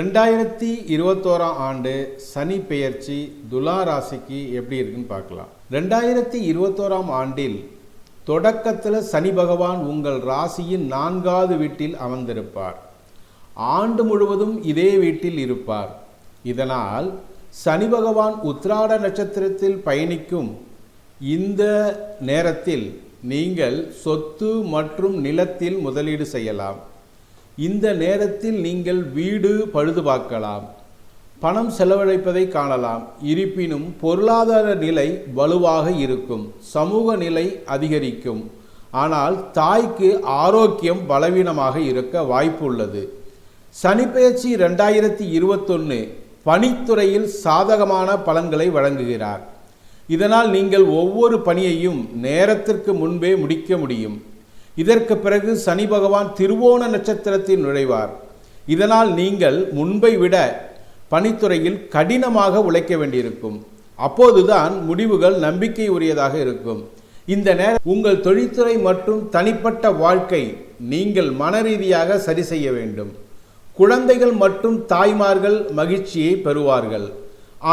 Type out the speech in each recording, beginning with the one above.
ரெண்டாயிரத்தி இருபத்தோராம் ஆண்டு சனி பெயர்ச்சி துலா ராசிக்கு எப்படி இருக்குன்னு பார்க்கலாம். ரெண்டாயிரத்தி இருபத்தோராம் ஆண்டில் தொடக்கத்தில் சனி பகவான் உங்கள் ராசியின் நான்காவது வீட்டில் அமர்ந்திருப்பார். ஆண்டு முழுவதும் இதே வீட்டில் இருப்பார். இதனால் சனி பகவான் உத்திராட நட்சத்திரத்தில் பயணிக்கும் இந்த நேரத்தில் நீங்கள் சொத்து மற்றும் நிலத்தில் முதலீடு செய்யலாம். இந்த நேரத்தில் நீங்கள் வீடு பழுது பார்க்கலாம் பணம் செலவழிப்பதை காணலாம் இருப்பினும் பொருளாதார நிலை வலுவாக இருக்கும் சமூக நிலை அதிகரிக்கும். ஆனால் தாய்க்கு ஆரோக்கியம் பலவீனமாக இருக்க வாய்ப்பு உள்ளது சனிப்பெயர்ச்சி ரெண்டாயிரத்தி இருபத்தொன்று பணித்துறையில் சாதகமான பலன்களை வழங்குகிறார். இதனால் நீங்கள் ஒவ்வொரு பணியையும் நேரத்திற்கு முன்பே முடிக்க முடியும். இதற்கு பிறகு சனி பகவான் திருவோண நட்சத்திரத்தில் நுழைவார். இதனால் நீங்கள் முன்பை விட பணித்துறையில் கடினமாக உழைக்க வேண்டியிருக்கும். அப்போதுதான் முடிவுகள் நம்பிக்கை உரியதாக இருக்கும். இந்த நேரம் உங்கள் தொழில்துறை மற்றும் தனிப்பட்ட வாழ்க்கை நீங்கள் மனரீதியாக சரி செய்ய வேண்டும். குழந்தைகள் மற்றும் தாய்மார்கள் மகிழ்ச்சியை பெறுவார்கள்.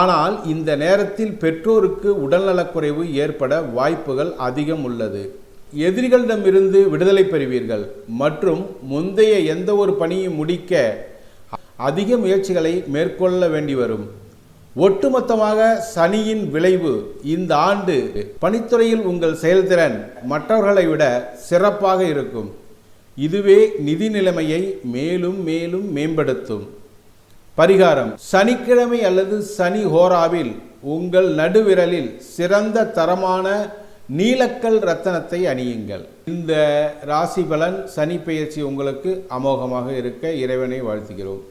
ஆனால் இந்த நேரத்தில் பெற்றோருக்கு உடல்நலக்குறைவு ஏற்பட வாய்ப்புகள் அதிகம் உள்ளது. எதிரிகளிடமிருந்து விடுதலை பெறுவீர்கள். மற்றும் முந்தைய எந்த ஒரு பணியும் முடிக்க அதிக முயற்சிகளை மேற்கொள்ள வேண்டி வரும் ஒட்டுமொத்தமாக சனியின் விளைவு இந்த ஆண்டு பணித்துறையில் உங்கள் செயல்திறன் மற்றவர்களை விட சிறப்பாக இருக்கும். இதுவே நிதி நிலைமையை மேலும் மேலும் மேம்படுத்தும். பரிகாரம். சனிக்கிழமை அல்லது சனி ஹோராவில் உங்கள் நடுவிரலில் சிறந்த தரமான நீலக்கல் ரத்தனத்தை அணியுங்கள். இந்த ராசி பலன் சனி பெயர்ச்சி உங்களுக்கு அமோகமாக இருக்க இறைவனை வாழ்த்துகிறோம்.